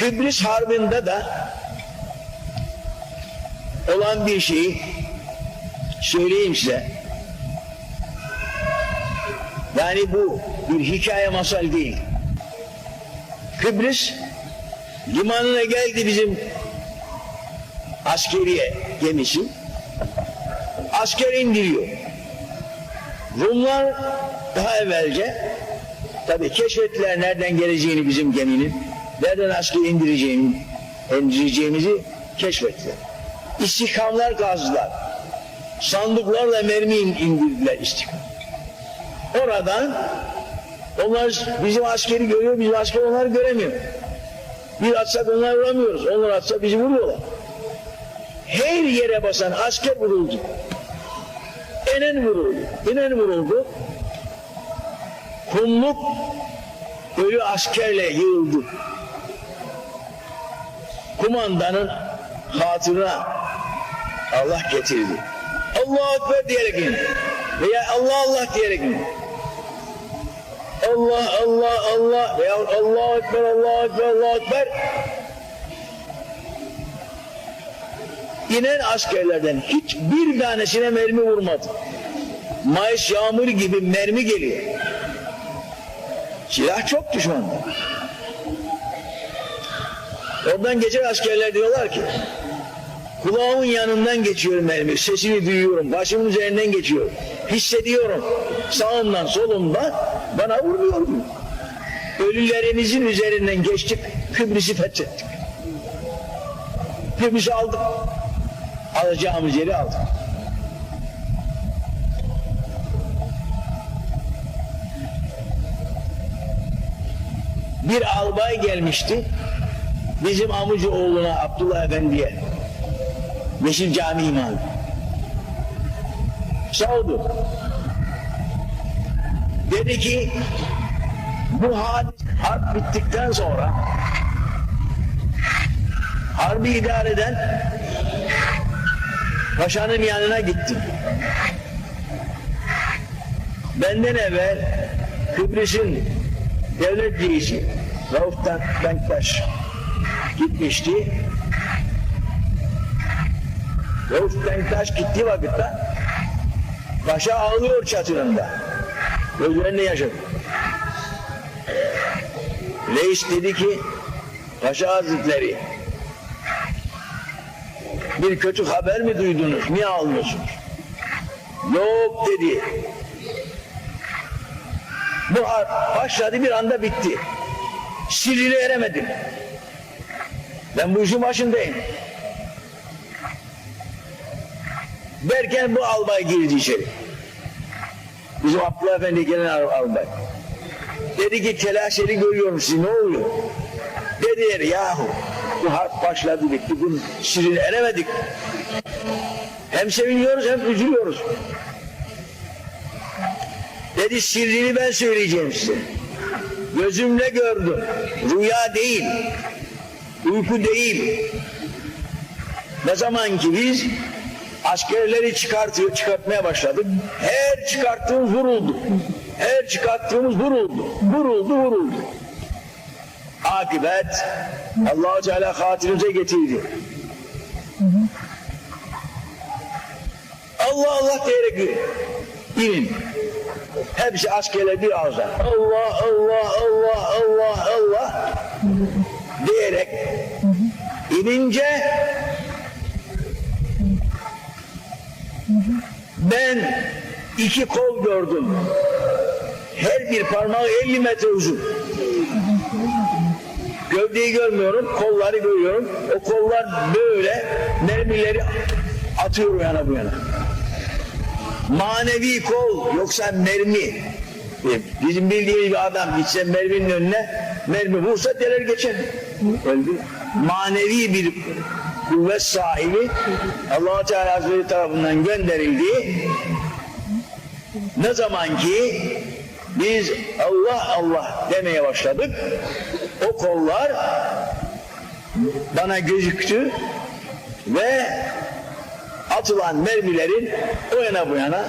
Kıbrıs Harbi'nde de olan bir şeyi söyleyeyim size. Yani bu bir hikaye masal değil. Kıbrıs limanına geldi bizim askeriye gemisi. Asker indiriyor. Rumlar daha evvelce tabi keşfettiler nereden geleceğini bizim geminin. Nereden asker indireceğini, indireceğimizi keşfettiler. İstihkamlar kazdılar. Sandıklarla mermi indirdiler istihkam. Oradan onlar bizim askeri görüyor, bizim asker onları göremiyor. Bir atsak onları vuramıyoruz. Onlar atsa bizi vuruyorlar. Her yere basan asker vuruldu. Enen vuruldu. Enen vuruldu. Kumluk ölü askerle yığıldı. Kumandanın hatırına Allah getirdi. Allah Ekber diyerek indi. Veya Allah Allah diyerek indi. Allah Allah Allah veya Allah Ekber Allah Ekber Allah Ekber inen askerlerden hiçbir tanesine mermi vurmadı. Mayıs yağmur gibi mermi geliyor. Silah çok düşmanda. Oradan geçen askerler diyorlar ki kulağımın yanından geçiyor mermi, sesini duyuyorum, başımın üzerinden geçiyor. Hissediyorum sağımdan solumdan bana vuruyor. Ölülerinizin üzerinden geçtik, Kıbrıs'ı fethettik. Kıbrıs'ı aldık. Alacağımız yeri aldık. Bir albay gelmişti. Bizim amca oğluna Abdullah Efendi'ye. Beşir Cami imamı. Sordu. Dedi ki bu hadis harp bittikten sonra harbi idare eden paşanın yanına gittim. Benden evvel Kıbrıs'ın devlet reisi Rauf Denktaş gitmişti. Rauf Denktaş gittiği vakitte paşa ağlıyor çatırında. Gözlerinde yaşadı. Reis dedi ki Paşa Hazretleri bir kötü haber mi duydunuz? Niye ağlıyorsunuz? Yok dedi. Bu başladı bir anda bitti. Sirrine eremedim. Ben bu işin başındayım. Derken bu albay girdi içeri. Bizim Abdullah Efendi gelen albay. Dedi ki telaşeli görüyorum sizi ne oluyor? Dediler yahu bu harp başladı bitti bunun sirrine eremedik. Hem seviniyoruz hem üzülüyoruz. Dedi sirrini ben söyleyeceğim size. Gözümle gördüm. Rüya değil. Uyku değil. Ne zaman ki biz askerleri çıkartıyor, çıkartmaya başladık. Her çıkarttığımız vuruldu. Her çıkarttığımız vuruldu. Vuruldu, vuruldu. Akibet allah Teala hatırımıza getirdi. Allah Allah diyerek inin. Hepsi askerler bir ağızdan. Allah Allah Allah Allah Allah inince ben iki kol gördüm. Her bir parmağı 50 metre uzun. Gövdeyi görmüyorum, kolları görüyorum. O kollar böyle mermileri atıyor yana bu yana. Manevi kol yoksa mermi. Bizim bildiğimiz bir adam gitse merminin önüne mermi vursa deler geçer. Öldü. Manevi bir kuvvet sahibi allah Teala Hazretleri tarafından gönderildi. Ne zaman ki biz Allah Allah demeye başladık o kollar bana gözüktü ve atılan mermilerin o yana bu yana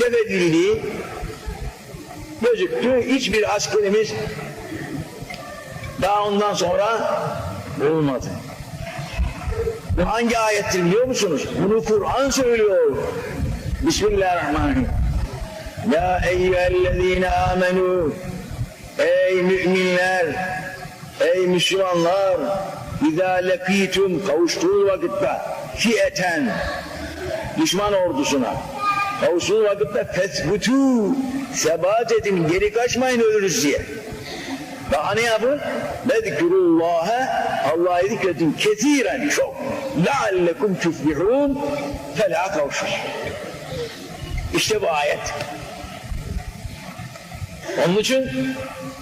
defedildiği gözüktü. Hiçbir askerimiz Daha ondan sonra olmadı. Bu hangi ayettir biliyor musunuz? Bunu Kur'an söylüyor. Bismillahirrahmanirrahim. Ya eyyühellezine amenu Ey müminler Ey Müslümanlar İzâ lekîtum kavuştuğu vakitte fiyeten düşman ordusuna kavuştuğu vakitte fethbutû sebat edin geri kaçmayın ölürüz diye. Daha ne yapın? Vezkurullâhe Allah'ı zikredin kesiren çok. Leallekum tuflihûn felâ kavşun. İşte bu ayet. Onun için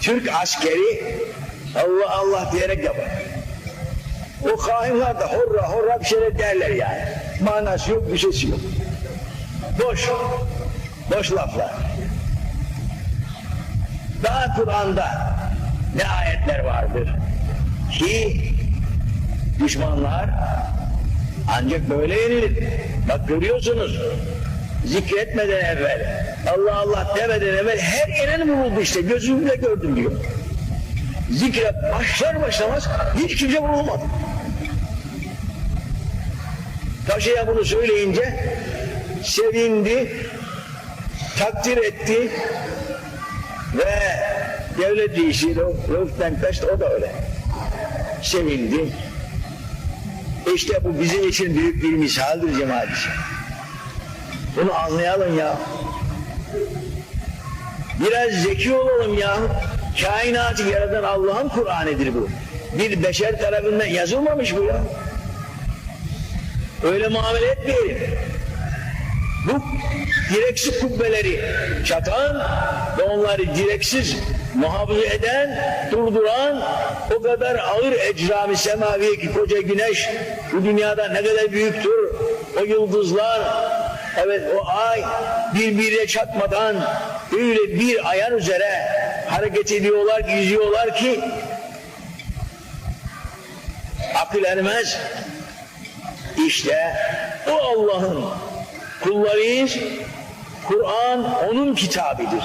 Türk askeri Allah Allah diyerek yapar. O hainler de horra horra bir şeyler derler yani. Manası yok, bir şeysi yok. Boş. Boş laflar. Daha Kur'an'da ne ayetler vardır ki düşmanlar ancak böyle yenilir. Bak görüyorsunuz zikretmeden evvel Allah Allah demeden evvel her yenen vuruldu işte gözümle gördüm diyor. Zikre başlar başlamaz hiç kimse vurulmadı. Paşa'ya bunu söyleyince sevindi, takdir etti ve devlet reisi Rauf Denktaş o da öyle. Sevindi. İşte bu bizim için büyük bir misaldir cemaat için. Bunu anlayalım ya. Biraz zeki olalım ya. Kainatı yaratan Allah'ın Kur'an'ıdır bu. Bir beşer tarafından yazılmamış bu ya. Öyle muamele etmeyelim. Bu direksiz kubbeleri çatan ve onları direksiz muhafaza eden, durduran o kadar ağır ecrami semavi ki koca güneş bu dünyada ne kadar büyüktür. O yıldızlar, evet o ay birbirine çatmadan öyle bir ayar üzere hareket ediyorlar, yüzüyorlar ki akıl ermez. İşte o Allah'ın kullarıyız. Kur'an onun kitabidir.